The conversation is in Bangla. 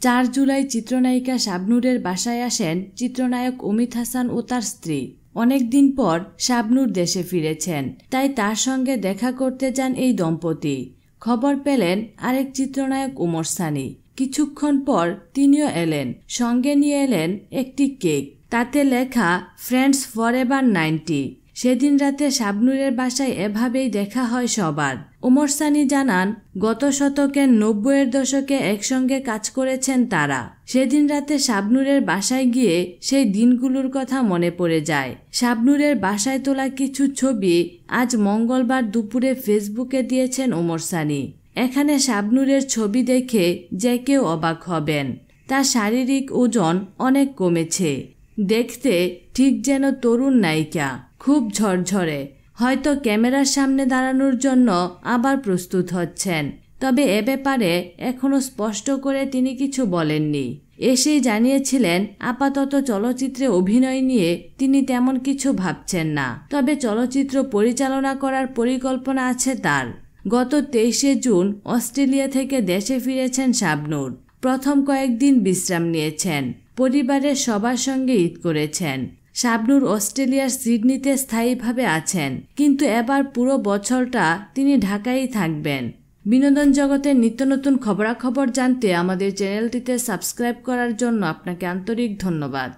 চার জুলাই চিত্রনায়িকা শাবনুরের বাসায় আসেন চিত্রনায়ক অমিত হাসান ও তার স্ত্রী। অনেকদিন পর শাবনুর দেশে ফিরেছেন। তাই তার সঙ্গে দেখা করতে যান এই দম্পতি। খবর পেলেন আরেক চিত্রনায়ক উমর সানি। কিছুক্ষণ পর তিনিও এলেন। সঙ্গে নিয়ে এলেন একটি কেক। তাতে লেখা, ফ্রেন্ডস ফর এভার নাইনটি। সেদিন রাতে শাবনুরের বাসায় এভাবেই দেখা হয় সবার। ওমর সানি জানান, গত শতকের নব্বইয়ের দশকে একসঙ্গে কাজ করেছেন তারা। সেদিন রাতে শাবনুরের বাসায় গিয়ে সেই দিনগুলোর কথা মনে পড়ে যায়। শাবনুরের বাসায় তোলা কিছু ছবি আজ মঙ্গলবার দুপুরে ফেসবুকে দিয়েছেন ওমর সানি। এখানে শাবনুরের ছবি দেখে যে কেউ অবাক হবেন। তার শারীরিক ওজন অনেক কমেছে। দেখতে ঠিক যেন তরুণ নায়িকা। খুব ঝরঝরে। হয়তো ক্যামেরার সামনে দাঁড়ানোর জন্য আবার প্রস্তুত হচ্ছেন। তবে এ ব্যাপারে এখনও স্পষ্ট করে তিনি কিছু বলেননি। এসেই জানিয়েছিলেন, আপাতত চলচ্চিত্রে অভিনয় নিয়ে তিনি তেমন কিছু ভাবছেন না। তবে চলচ্চিত্র পরিচালনা করার পরিকল্পনা আছে তার। গত তেইশে জুন অস্ট্রেলিয়া থেকে দেশে ফিরেছেন শাবনুর। প্রথম কয়েকদিন বিশ্রাম নিয়েছেন। পরিবারের সবার সঙ্গে ঈদ করেছেন। শাবনুর অস্ট্রেলিয়ার সিডনিতে স্থায়ীভাবে আছেন। কিন্তু এবার পুরো বছরটা তিনি ঢাকায় থাকবেন। বিনোদন জগতের নিত্য নতুন খবরাখবর জানতে আমাদের চ্যানেলটিতে সাবস্ক্রাইব করার জন্য আপনাকে আন্তরিক ধন্যবাদ।